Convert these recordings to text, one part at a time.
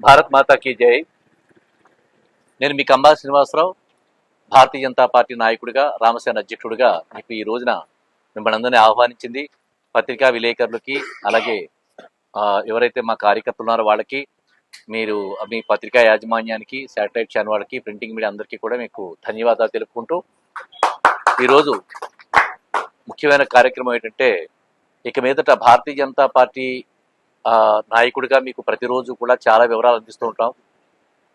భారత్ మాతాకి జై. నేను మీ కంబా శ్రీనివాసరావు భారతీయ జనతా పార్టీ నాయకుడిగా రామసేన అధ్యక్షుడిగా మీకు ఈ రోజున మిమ్మల్ని అందరినీ ఆహ్వానించింది పత్రికా విలేకరులకి అలాగే ఎవరైతే మా కార్యకర్తలు ఉన్నారో వాళ్ళకి మీరు మీ పత్రికా యాజమాన్యానికి శాటిలైట్ ఛానల్ వాళ్ళకి ప్రింటింగ్ మీడియా అందరికీ కూడా మీకు ధన్యవాదాలు తెలుపుకుంటూ ఈరోజు ముఖ్యమైన కార్యక్రమం ఏంటంటే ఇక మీదట భారతీయ జనతా పార్టీ నాయకుడిగా మీకు ప్రతిరోజు కూడా చాలా వివరాలు అందిస్తూ ఉంటాం.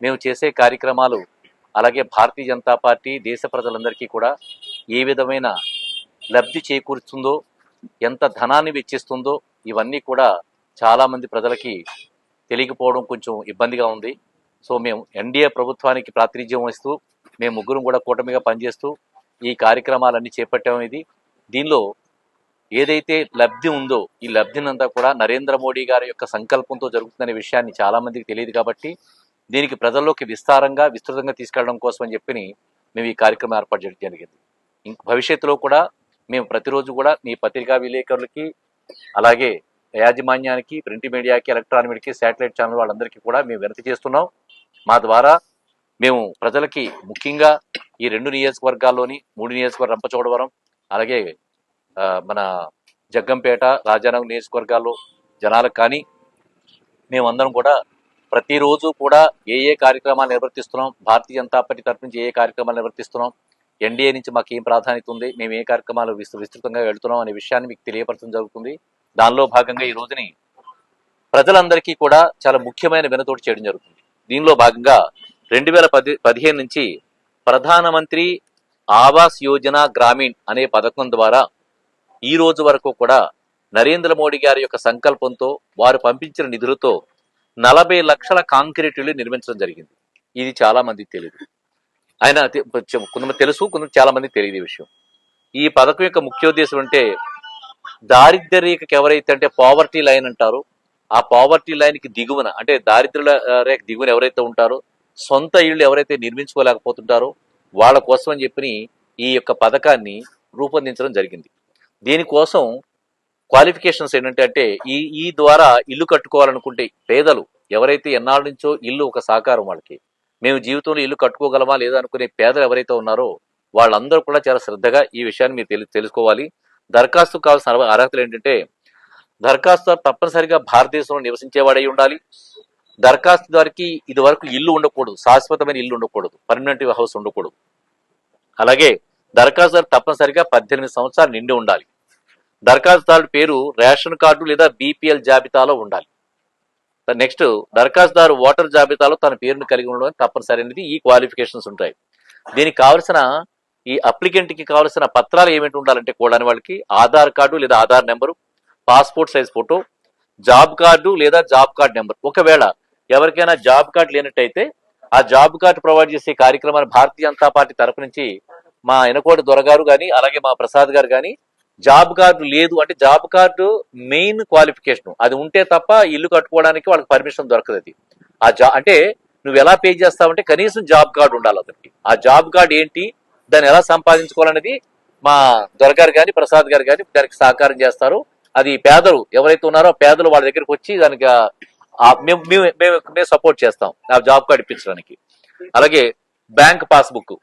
మేము చేసే కార్యక్రమాలు అలాగే భారతీయ జనతా పార్టీ దేశ ప్రజలందరికీ కూడా ఏ విధమైన లబ్ధి చేకూరుస్తుందో ఎంత ధనాన్ని వెచ్చిస్తుందో ఇవన్నీ కూడా చాలామంది ప్రజలకి తెలియకపోవడం కొంచెం ఇబ్బందిగా ఉంది. సో మేము ఎన్డీఏ ప్రభుత్వానికి ప్రాతినిధ్యం వహిస్తూ మేము ముగ్గురం కూడా కూటమిగా పనిచేస్తూ ఈ కార్యక్రమాలన్నీ చేపట్టాం ఇది. దీనిలో ఏదైతే లబ్ధి ఉందో ఈ లబ్ధినంతా కూడా నరేంద్ర మోడీ గారి యొక్క సంకల్పంతో జరుగుతుందనే విషయాన్ని చాలా మందికి తెలియదు కాబట్టి దీనికి ప్రజల్లోకి విస్తారంగా విస్తృతంగా తీసుకెళ్ళడం కోసం అని చెప్పి మేము ఈ కార్యక్రమం ఏర్పాటు చేయడం జరిగింది. ఇంక భవిష్యత్తులో కూడా మేము ప్రతిరోజు కూడా మీ పత్రికా విలేకరులకి అలాగే యాజమాన్యానికి ప్రింట్ మీడియాకి ఎలక్ట్రానిక్ మీడియాకి శాటిలైట్ ఛానల్ వాళ్ళందరికీ కూడా మేము వినతి చేస్తున్నాం. మా ద్వారా మేము ప్రజలకి ముఖ్యంగా ఈ రెండు నియోజకవర్గాల్లోని మూడు నియోజకవర్గం రంపచోడవరం అలాగే మన జగ్గంపేట రాజానగర్ నియోజకవర్గాల్లో జనాలకు కానీ మేమందరం కూడా ప్రతిరోజు కూడా ఏ ఏ కార్యక్రమాలు నిర్వర్తిస్తున్నాం భారతీయ జనతా పార్టీ తరఫు నుంచి ఏ ఏ కార్యక్రమాలు నిర్వర్తిస్తున్నాం ఎన్డీఏ నుంచి మాకు ఏం ప్రాధాన్యత ఉంది మేము ఏ కార్యక్రమాలు విస్తృతంగా వెళ్తున్నాం అనే విషయాన్ని మీకు తెలియపరచడం జరుగుతుంది. దానిలో భాగంగా ఈ రోజుని ప్రజలందరికీ కూడా చాలా ముఖ్యమైన వినతోటి చేయడం జరుగుతుంది. దీనిలో భాగంగా రెండు వేల పది పదిహేను నుంచి ప్రధానమంత్రి ఆవాస్ యోజన గ్రామీణ్ అనే పథకం ద్వారా ఈ రోజు వరకు కూడా నరేంద్ర మోడీ గారి యొక్క సంకల్పంతో వారు పంపించిన నిధులతో నలభై లక్షల కాంక్రీట్ ఇల్లు నిర్మించడం జరిగింది. ఇది చాలా మందికి తెలియదు ఆయన కొంతమంది తెలుసు కొంత చాలా మంది తెలియదు ఈ విషయం. ఈ పథకం యొక్క ముఖ్యోద్దేశం అంటే దారిద్ర్య రేఖకి ఎవరైతే అంటే పావర్టీ లైన్ అంటారో ఆ పావర్టీ లైన్కి దిగువన అంటే దారిద్ర్య రేఖ దిగువన ఎవరైతే ఉంటారో సొంత ఇళ్ళు ఎవరైతే నిర్మించుకోలేకపోతుంటారో వాళ్ళ కోసం అని చెప్పి ఈ యొక్క పథకాన్ని రూపొందించడం జరిగింది. దీనికోసం క్వాలిఫికేషన్స్ ఏంటంటే అంటే ఈ ఈ ద్వారా ఇల్లు కట్టుకోవాలనుకుంటే పేదలు ఎవరైతే ఎన్నాళ్ళ నుంచో ఇల్లు ఒక సహకారం వాళ్ళకి మేము జీవితంలో ఇల్లు కట్టుకోగలమా లేదా అనుకునే పేదలు ఎవరైతే ఉన్నారో వాళ్ళందరూ కూడా చాలా శ్రద్ధగా ఈ విషయాన్ని మీరు తెలు తెలుసుకోవాలి. దరఖాస్తు కావాల్సిన అర్హతలు ఏంటంటే దరఖాస్తు తప్పనిసరిగా భారతదేశంలో నివసించేవాడై ఉండాలి. దరఖాస్తుదారికి ఇది వరకు ఇల్లు ఉండకూడదు శాశ్వతమైన ఇల్లు ఉండకూడదు పర్మనెంట్ హౌస్ ఉండకూడదు. అలాగే దరఖాస్తుదారు తప్పనిసరిగా పద్దెనిమిది సంవత్సరాలు నిండి ఉండాలి. దరఖాస్తుదారుడి పేరు రేషన్ కార్డు లేదా బీపీఎల్ జాబితాలో ఉండాలి. నెక్స్ట్ దరఖాస్తుదారు ఓటర్ జాబితాలో తన పేరును కలిగి ఉండడం తప్పనిసరి అనేది ఈ క్వాలిఫికేషన్స్ ఉంటాయి. దీనికి కావలసిన ఈ అప్లికెంట్కి కావలసిన పత్రాలు ఏమిటి ఉండాలంటే కూడాని వాళ్ళకి ఆధార్ కార్డు లేదా Aadhaar number passport size photo job card లేదా జాబ్ కార్డ్ నెంబర్. ఒకవేళ ఎవరికైనా జాబ్ కార్డు లేనట్టయితే ఆ జాబ్ కార్డు ప్రొవైడ్ చేసే కార్యక్రమాన్ని భారతీయ జనతా పార్టీ తరపు నుంచి మా ఎనకోటి దొరగారు కానీ అలాగే మా ప్రసాద్ గారు కానీ జాబ్ కార్డు లేదు అంటే జాబ్ కార్డు మెయిన్ క్వాలిఫికేషన్. అది ఉంటే తప్ప ఇల్లు కట్టుకోవడానికి వాళ్ళకి పర్మిషన్ దొరకదు అది. ఆ జా అంటే నువ్వు ఎలా పే చేస్తావంటే కనీసం జాబ్ కార్డు ఉండాలి అతనికి. ఆ జాబ్ కార్డు ఏంటి? దాన్ని ఎలా సంపాదించుకోవాలనేది మా దొరగారు కానీ ప్రసాద్ గారు కానీ దానికి సహకారం చేస్తారు. అది పేదలు ఎవరైతే ఉన్నారో పేదలు వాళ్ళ దగ్గరికి వచ్చి దానికి మేము మేము మేము మేము సపోర్ట్ చేస్తాం. ఆ జాబ్ కార్డు ఇప్పించడానికి. అలాగే బ్యాంక్ పాస్బుక్.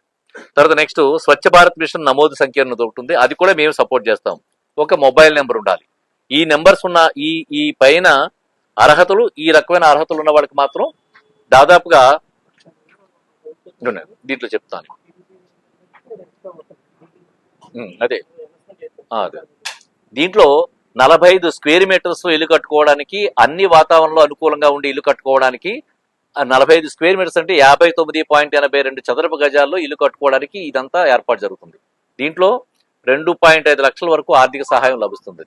తర్వాత నెక్స్ట్ స్వచ్ఛ భారత్ మిషన్ నమోదు సంఖ్య ఒకటి ఉంది. అది కూడా మేము సపోర్ట్ చేస్తాం. ఒక మొబైల్ నెంబర్ ఉండాలి. ఈ నెంబర్స్ ఉన్న ఈ ఈ పైన అర్హతలు ఈ రకమైన అర్హతలు ఉన్న వాళ్ళకి మాత్రం దాదాపుగా దీంట్లో చెప్తాను. అదే. అదే. దీంట్లో నలభై ఐదు స్క్వేర్ మీటర్స్ ఇల్లు కట్టుకోవడానికి అన్ని వాతావరణంలో అనుకూలంగా ఉండి ఇల్లు కట్టుకోవడానికి నలభై ఐదు స్క్వేర్ మీటర్స్ అంటే యాభై తొమ్మిది పాయింట్ ఎనభై రెండు చదరపు గజాల్లో ఇల్లు కట్టుకోవడానికి ఇదంతా ఏర్పాటు జరుగుతుంది. దీంట్లో రెండు పాయింట్ ఐదు లక్షల వరకు ఆర్థిక సహాయం లభిస్తుంది